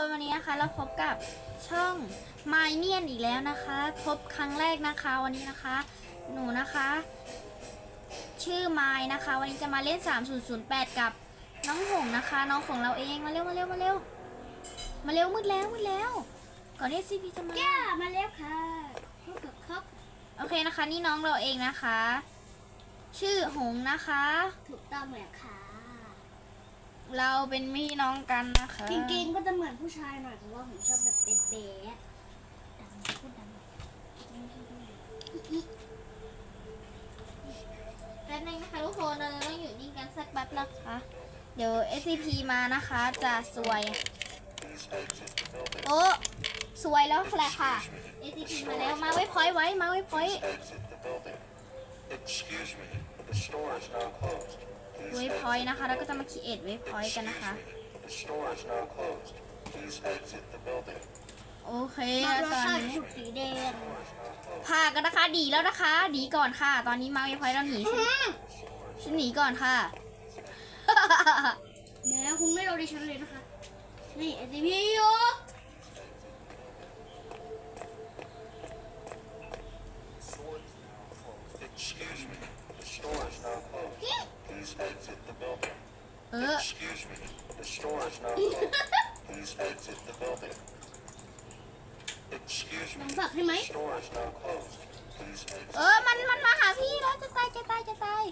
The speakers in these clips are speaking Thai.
คนวันนี้นะคะเราพบกับช่องไมเนียนอีกแล้วนะคะ พบครั้งแรกนะคะวันนี้นะคะ หนูนะคะ ชื่อไมล์นะคะ วันนี้จะมาเล่น 3008 กับน้องหงนะคะ น้องของเราเองมาเร็วมาเร็วมาเร็วมาเร็วมืดแล้วมืดแล้ว ก่อนที่ซีพีจะมาแก้มาแล้วค่ะพบกับครับโอเคนะคะ นี่น้องเราเองนะคะ ชื่อหงนะคะ ถูกต้องแล้วค่ะ เราเป็นพี่น้องกันนะคะจริงๆก็จะเหมือนผู้ชายหน่อยเพราะว่าผมชอบแบบเป็นเบ๊ะดังพูดดังแป๊บนึงนะคะทุกคนเราต้องอยู่นิ่งกันสักแป๊บนะคะ เดี๋ยว SCP มานะคะ จะสวย โอ้สวยแล้วแหละค่ะ SCP มาแล้ว มาไว้พอยต์ไว้ มาไว้พอยต์ exit the building. Excuse me, the store is now closed. ไว้พอยต์นะคะ แล้วก็จะมาคีเอทไว้พอยต์กันนะคะ The store is now closed. Please exit the building. โอเคมาตราอนคานี้ชุดสีแดงพากันนะคะดีแล้วนะคะ ดีก่อนค่ะ ตอนนี้มาไว้พอยต์เราหนีฉันฉันหนีก่อนค่ะแม้คุณไม่รอดิฉันเลยนะคะ นี่ไอซีพีอยู่ Excuse me, the store is now closed. Please exit the building. เออ Excuse me, the store is now closed. Please exit the building. Excuse น้ me, องฝากให้ไหม the store is now closed. Please เอ exit. อมัน มันมาหาพี่แล้วจะตายจะตายจะตาย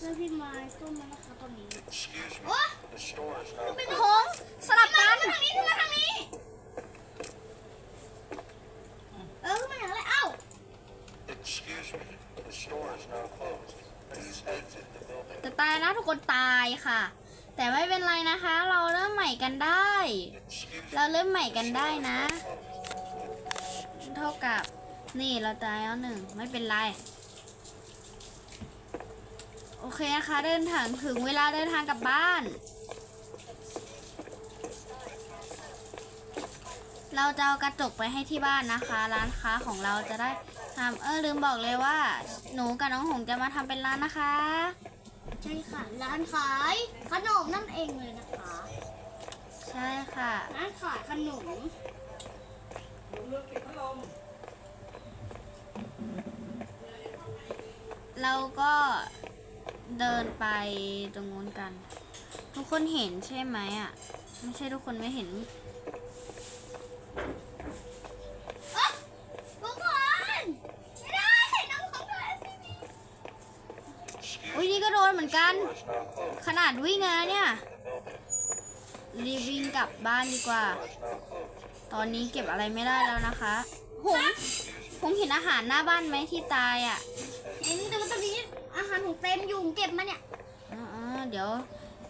แล้วพี่ไม้ต้นมานะคะตอนนี้ Excuse me, What? the store is now ห closed. งสลับกัน ทางนี้ขึ้นมาทางนี้ เออขึ้นมาอย่างไรเอ้า Excuse me, the store is now closed. Please exit the building. จะตายนะทุกคนตายค่ะ แต่ไม่เป็นไรนะคะ เราเริ่มใหม่ กันได้ เราเริ่มใหม่กันได้นะ เท่ากับนี่เราตายแล้วหนึ่งไม่เป็นไร โอเคนะคะ เดินทางถึงเวลาเดินทางกลับบ้าน เราจะเอากระจกไปให้ที่บ้านนะคะ ร้านค้าของเราจะได้ทำเออลืมบอกเลยว่า หนูกับน้องหงจะมาทำเป็นร้านนะคะ ใช่ค่ะ ร้านขายขนมนั่นเองเลยนะคะ ใช่ค่ะ ร้านขายขนมเราก็เดินไปตรงนู้นกัน ทุกคนเห็นใช่ไหมอะ ไม่ใช่ทุกคนไม่เห็น อ๊ะทุกคนไม่ได้น้องของเธอสิอุ้ยนี่ก็โดนเหมือนกัน is now closed. ขนาดวิ่งอะนะเนี่ย รีบวิ่งกลับบ้านดีกว่า ตอนนี้เก็บอะไรไม่ได้แล้วนะคะ หงหงเห็นอาหารหน้าบ้านไหมที่ตายอะเห็นแต่ว่าตอนนี้อาหารของเต็มอยู่เก็บมาเนี่ยอ๋อๆเดี๋ยว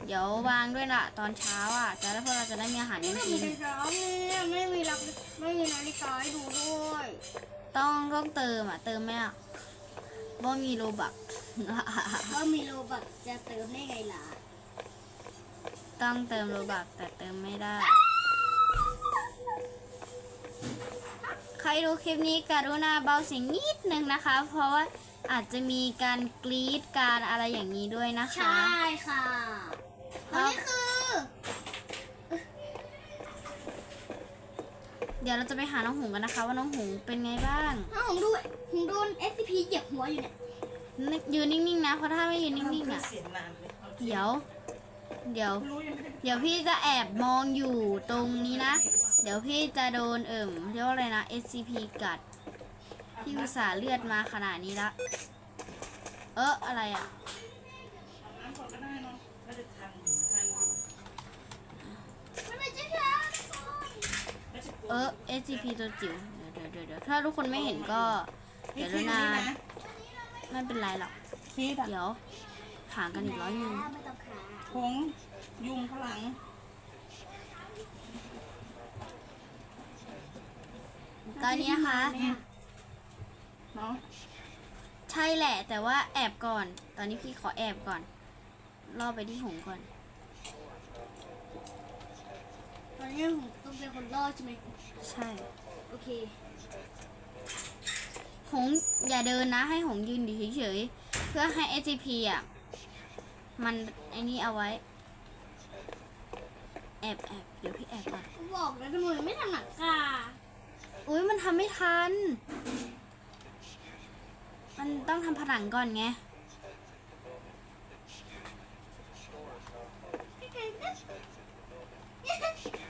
เดี๋ยววางด้วยล่ะ ตอนเช้าอะ จะได้พวกเราจะได้มีอาหารไม่กันมีกินเช้าเนี่ยไม่มีรับไม่มีนาฬิกาให้ดูด้วย ต้องต้องเติมอะ เติมไหมอะบ่มีโลบักถ้ามีโลบักจะเติมได้ไงล่ะ ต้องเติมโลบักแต่เติมไม่ได้ ใครดูคลิปนี้กรุณาเบาเสียงนิดนึงนะคะ เพราะว่าอาจจะมีการกรีดการอะไรอย่างนี้ด้วยนะคะ ใช่ค่ะตอนนี้คือ เดี๋ยวเราจะไปหาน้องหงกันนะคะ ว่าน้องหงเป็นไงบ้างถ้าผมดูผมโดน SCP เหยียบหัวอยู่เนี่ย ยืนนิ่งๆนะ เพราะถ้าไม่ยืนนิ่งๆอะเสียงนานไหมเดี๋ยว เดี๋ยวรู้ยังไม่ได้เดี๋ยวพี่จะแอบมองอยู่ตรงนี้นะ เดี๋ยวพี่จะโดนเอิ่มเรียกว่าอะไรนะ SCP กัด พี่อุตส่าห์เลือดมาขนาดนี้ละ เอออะไรอะน้ำก่อนก็ได้เนาะไม่ได้ทันอยู่ทันอยู่มันไม่ใช่ค่ะไม่ใช่กลัวเออ SCP ตัวจิ๋วเดี๋ยวเดี๋ยวเดี๋ยวถ้าทุกคนไม่เห็นก็ เดี๋ยวนี่นะนี่นะไม่เป็นไรหรอกคีดอะเดี๋ยวห่างกันอีกร้อยหนึ่งไม่ต้องขา ผงยุงข้างหลังตอนนี้นะคะเนาะใช่แหละ แต่ว่าแอบก่อน ตอนนี้พี่ขอแอบก่อนล่อไปที่หงก่อน ตอนนี้ผมต้องเป็นคนรอดใช่ไหมใช่ โอเค หงอย่าเดินนะให้หงยืนอยู่เฉยๆเพื่อให้ SCP อะ มันไอ้นี่เอาไว้ แอบแอบเดี๋ยวพี่แอบก่อนบอออกแล้วทำไมไม่ทำหลังคาอุ้ยมันทำไม่ทัน มันต้องทำผนังก่อนไงเ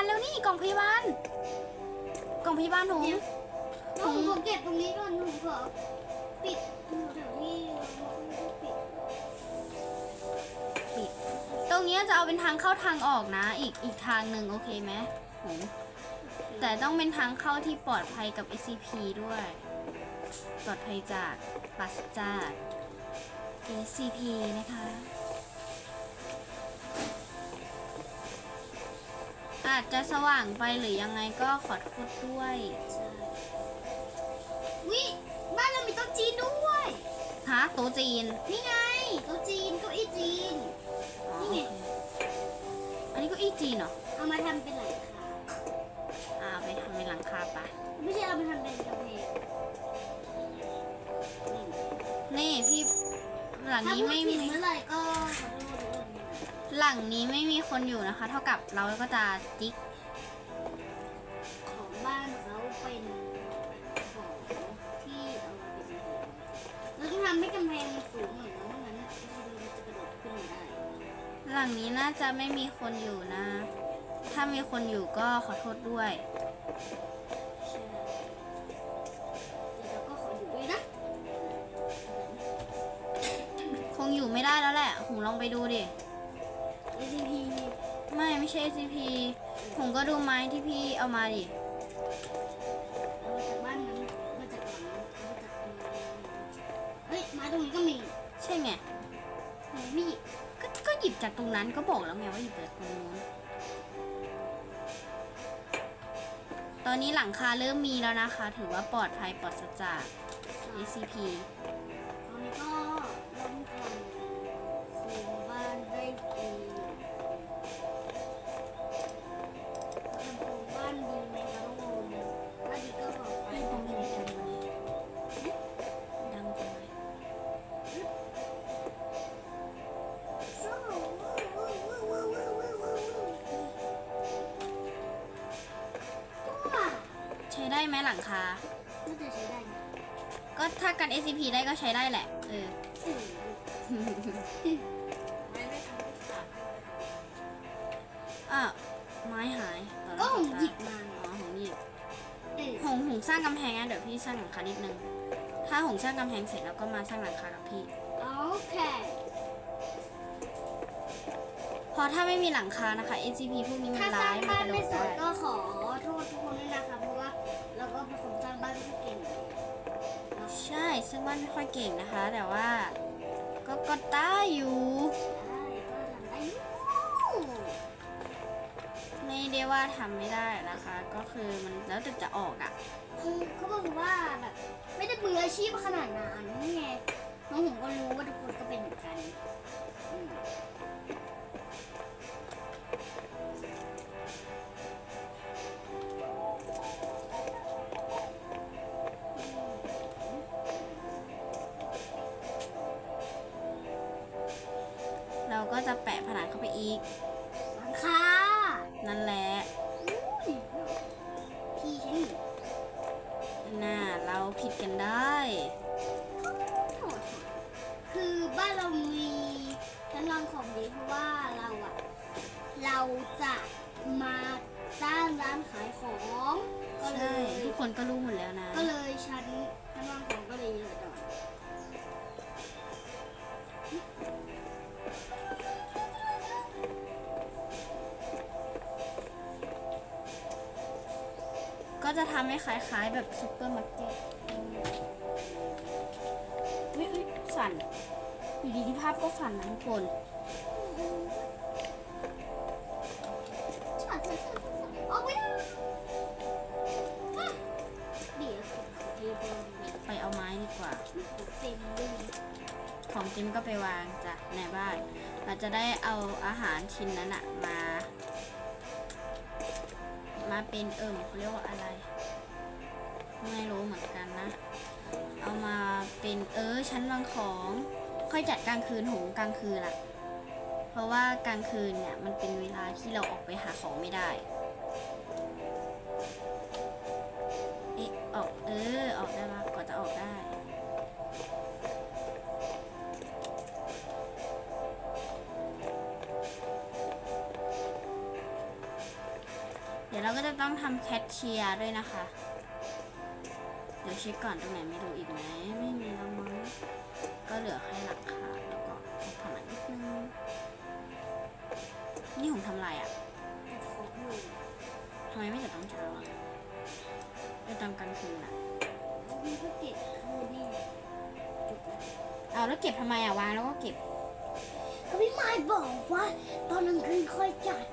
ลแล้วนี่กล่องพยาบาล กล่องพยาบาลหงน้องผมเก็บตรงนี้ก่อนหนูขอปิดแถวนี้ปิดปิด ตรงเนี้ยจะเอาเป็นทางเข้าทางออกนะ อีกอีกทางหนึ่งโอเคไหมหงแต่ต้องเป็นทางเข้าที่ปลอดภัยกับ SCP ด้วย ปลอดภัยจากปราศจาก SCP นะคะ อาจจะสว่างไปหรือยังไงก็ขอโทษด้วยวิบ้านเรามีโต๊ะจีนด้วยฮะโต๊ะจีน นี่ไงโต๊ะจีนเก้าอี้จีน นี่ไง อันนี้ก็อีจีนเหรอ เอามาทำเป็นหลังคาอ่าเอาไปทำเป็นหลังคาปะไม่ใช่เอามาทำเป็นกำแพงนี่นี่พี่หลังถ้านี้พูดไม่ผิมีดเมื่อไหร่ก็ขอโทษด้วย หลังนี้ไม่มีคนอยู่นะคะ เท่ากับเราก็จะจิกของบ้านเขาเป็นของที่เอามาเป็นเราต้องทำให้กำแพงมันสูงหน่อยนะไม่งั้นมันจะกระโดดขึ้นมาได้ หลังนี้น่าจะไม่มีคนอยู่นะ ถ้ามีคนอยู่ก็ขอโทษด้วยใช่เดี๋ยวเราก็ขออยู่ด้วยนะ คงอยู่ไม่ได้แล้วแหละหงลองไปดูดิ ACP ไม่ไม่ ใช่ SCP ผมก็ดูไม้ที่พี่เอามาดิ เอามาจากบ้านนั้นมาจากหลังนั้นมาจากตรงนั้นเฮ้ยไม้ตรงนี้ก็มีใช่ไงไหนไม่หยิบก็ก็หยิบจากตรงนั้นก็บอกแล้วไงว่าหยิบจากตรงนู้น ตอนนี้หลังคาเริ่มมีแล้วนะคะ ถือว่าปลอดภัยปลอดจาก SCP ได้ไหมหลังคา น่าจะใช้ได้นะก็ถ้ากัน SCP ได้ก็ใช้ได้แหละ เออ อืมไม่ได้ทำที่สามอะไม้หายต่อก็แล้วผมหยิบต่อมาอ๋อหงหยิบเออหงหงสร้างกำแพงนะเดี๋ยวพี่สร้างหลังคานิดนึง ถ้าหงสร้างกำแพงเสร็จแล้วก็มาสร้างหลังคากับพี่ โอเคเพราะถ้าไม่มีหลังคานะคะ SCP พวกนี้มันถ้าสร้าร้างยมันบ้านกระโดไม่ดสวยได้ก็ขอ ซึ่งบ้านไม่ค่อยเก่งนะคะ แต่ว่าก็ก็ต้าอยู่ไม่ได้ว่าทำไม่ได้นะคะ ก็คือมันแล้วแต่จะออกอะ่ะอืมเขาบอกว่าแบบไม่ได้มืออาชีพขนาดนั้นไงน้องผมก็รู้ว่าทุกคนก็เป็นเหมือนกัน ของดีเพราะว่าเราอะเราจะมาสร้างร้านขายของก็เลใช่ยทุกคนก็รู้หมดแล้วนะ ก็เลยชั้นชั้นวางของก็เลยเยอะหน่อยก็จะทำให้คล้ายๆแบบซุปเปอร์มาร์เก็ตอุ๊ยอุ๊ยสั่น อยู่ดีที่ภาพก็สั่นนะทุกคนฉันฉันฉันฉัน ออกไม่ได้เดี๋ยวเดี๋ยวไปเอาไม้ดีกว่า เต็มเลยของจิมก็ไปวางจ้ะในบ้าน เราจะได้เอาอาหารชิ้นนั้นอะมา มาเป็นเอิ่มเขาเรียกว่าอะไร ไม่รู้เหมือนกันนะ เอามาเป็นเออชั้นวางของ ค่อยจัดกลางคืนหงกลางคืนอะ เพราะว่ากลางคืนเนี่ยมันเป็นเวลาที่เราออกไปหาของไม่ได้ เอ๊ะออกเออออกได้ปะก่อนจะออกได้เดี๋ยวเราก็จะต้องทำแคชเชียร์ด้วยนะคะ เดี๋ยวเช็คก่อนตรงไหนไม่รู้อีกไหม ไม่มีแล้วมั้ง ก็เหลือแค่หลักคา นี่ผมทำอะไรอะ่ะแต่ของอยู่ทำไมไม่จัดตอนเช้าอะไปตอนกลางคืนอะแล้วมีก็เก็บคืนนี่จุดแล้วเอาแล้วเก็บทำไมอะวางแล้วก็เก็บ ก็พี่มายบอกว่า ตอนกลางคืนค่อยจัด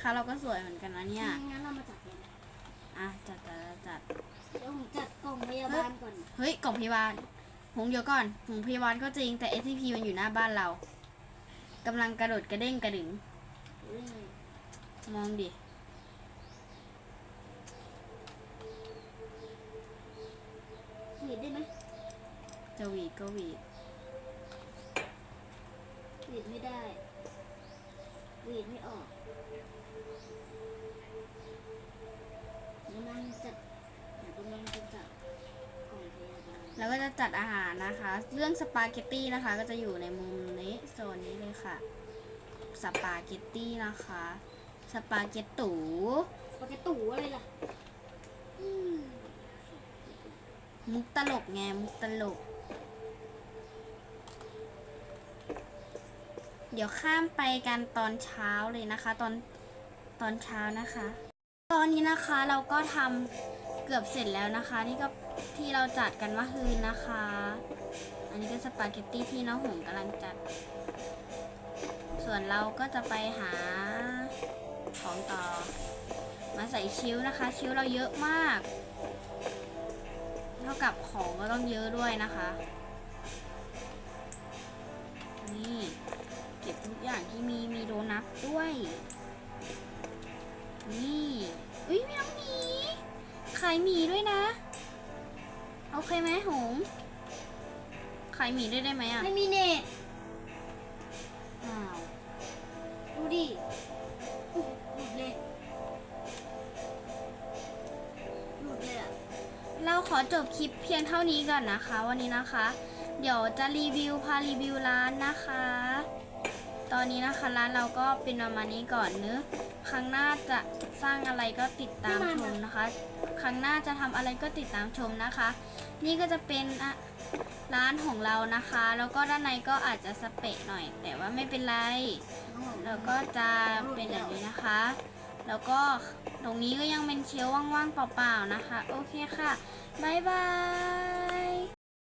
ค้าเราก็สวยเหมือนกันนะเนี่ย งั้นเรามาจัดเลยนะอะจัดจัดจัด เดี๋ยวผมจัดกล่องพยาบาลก่อน เฮ้ยกล่องพยาบาลหงเดี๋ยวก่อนหงพยาบาลก็จริงแต่ SCP มันอยู่หน้าบ้านเรากำลังกระโดดกระเด้งกระดึงเอ้ยมองดิ หวีดได้ไหมจะหวีดก็หวีดหวีดไม่ได้หวีดไม่ออก กำลังจัดเดี๋ยวกำลังจะจัดกล่องพยาบาลแล้วก็จะจัดอาหารนะคะ เรื่องสปาเกตตี้นะคะ ก็จะอยู่ในมุมนี้โซนนี้เลยค่ะ สปาเกตตี้นะคะ สปาเกตตูปากกาตู่อะไรล่ะอืมมุกตลกไงมุกตลก เดี๋ยวข้ามไปกันตอนเช้าเลยนะคะ ตอนตอนเช้านะคะ ตอนนี้นะคะเราก็ทำเกือบเสร็จแล้วนะคะ นี่ก็ที่เราจัดกันเมื่อคืนนะคะ อันนี้ก็สปาเกตตี้ที่น้องหงกำลังจัด ส่วนเราก็จะไปหาของต่อ มาใส่ชิ้วนะคะ ชิ้วเราเยอะมาก เท่ากับของก็ต้องเยอะด้วยนะคะ นี่ เก็บทุกอย่างที่มีมีโดนัทด้วยายหมีด้วยนะโอเคไหมหงขายหมีด้วยได้ไหมอะไม่มีเน็ตอ้าวดูดิอุ๊ยหลุดเลยหลุดเลยอะเราขอจบคลิปเพียงเท่านี้ก่อนนะคะ วันนี้นะคะ เดี๋ยวจะรีวิวพารีวิวร้านนะคะ ตอนนี้นะคะร้านเราก็เป็นประมาณนี้ก่อนเนอะ ครั้งหน้าจะสร้างอะไรก็ติดตามชมนะคะ ครั้งหน้าจะทำอะไรก็ติดตามชมนะคะ นี่ก็จะเป็นร้านของเรานะคะ แล้วก็ด้านในก็อาจจะสเปะหน่อย แต่ว่าไม่เป็นไร แล้วก็จะเป็นอย่างนี้นะคะ แล้วก็ตรงนี้ก็ยังเป็นเชลฟ์ว่างๆเปล่าๆนะคะ โอเคค่ะ บ๊ายบาย